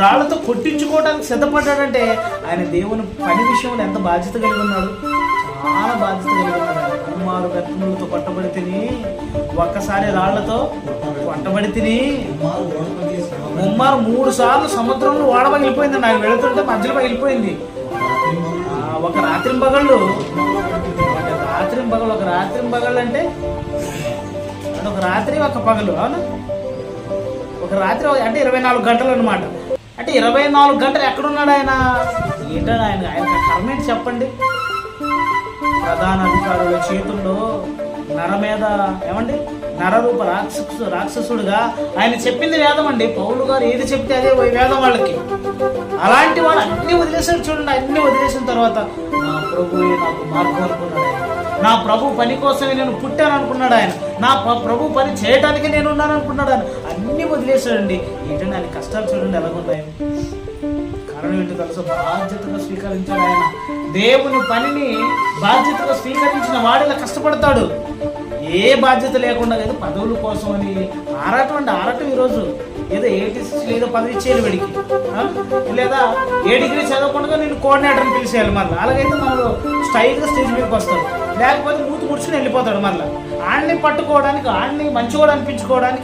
రాళ్ళతో కొట్టించుకోవడానికి సిద్ధపడ్డాడంటే ఆయన దేవుని పని విషయంలో ఎంత బాధ్యత కలిగి ఉన్నాడు? చాలా బాధ్యత కలిగి ఉన్నాడు. ఆయన. కుమారు కొట్టబడి తిని ఒక్కసారి రాళ్ళతో కొట్టబడి తిని ముమ్మారు మూడు సార్లు సముద్రంలో ఓడ పగిలిపోయింది. నాకు వెళుతుంటే మధ్యలో పగిలిపోయింది. ఒక రాత్రి పగళ్ళు ఒక రాత్రి పగలు ఒక రాత్రి పగళ్ళు అంటే అంటే ఒక రాత్రి ఒక పగలు అవునా? ఒక రాత్రి అంటే ఇరవై నాలుగు గంటలు అనమాట అంటే ఇరవై నాలుగు గంటలు ఎక్కడున్నాడు ఆయన? ఏంటని ఆయన ఆయన కర్మేంటి చెప్పండి? ప్రధాన అధికారుల చేతుల్లో నర మీద ఏమండి? నరరూప రాక్షసు రాక్షసుడుగా ఆయన చెప్పింది వేదం అండి. పౌలు గారు ఏది చెప్తే అదే వేదం వాళ్ళకి. అలాంటి వాళ్ళు అన్ని వదిలేసాడు చూడండి అన్ని వదిలేసిన తర్వాత నా ప్రభువే నాకు మార్గం అనుకున్నాడు నా ప్రభు పని కోసమే నేను పుట్టాను అనుకున్నాడు ఆయన. నా ప్రభు పని చేయడానికి నేను ఉన్నాను అనుకున్నాడు ఆయన. అన్ని వదిలేసాడండి ఏంటంటే ఆయన కష్టాలు చూడండి ఎలాగున్నాయి. కారణం ఏంటో తెలుసు? బాధ్యతగా స్వీకరించాడు ఆయన. దేవుని పనిని బాధ్యతగా స్వీకరించిన వాడిలా కష్టపడతాడు. ఏ బాధ్యత లేకుండా లేదు పదవుల కోసం అని ఆరాటం అంటే ఆరాటం ఈరోజు. ఏదో ఏటీసీ ఏదో పదవి ఇచ్చేయాలి వీడికి. లేదా ఏ డిగ్రీ చదవకుండా నేను కోఆర్డినేటర్ని పిలిచేయాలి మళ్ళీ. అలాగైతే మనలో స్టైల్గా స్టేజ్ మీదకి వస్తాడు లేకపోతే మూతి ముడుచుకుని వెళ్ళిపోతాడు మళ్ళీ. ఆడిని పట్టుకోవడానికి ఆడిని మంచివాడు అనిపించుకోవడానికి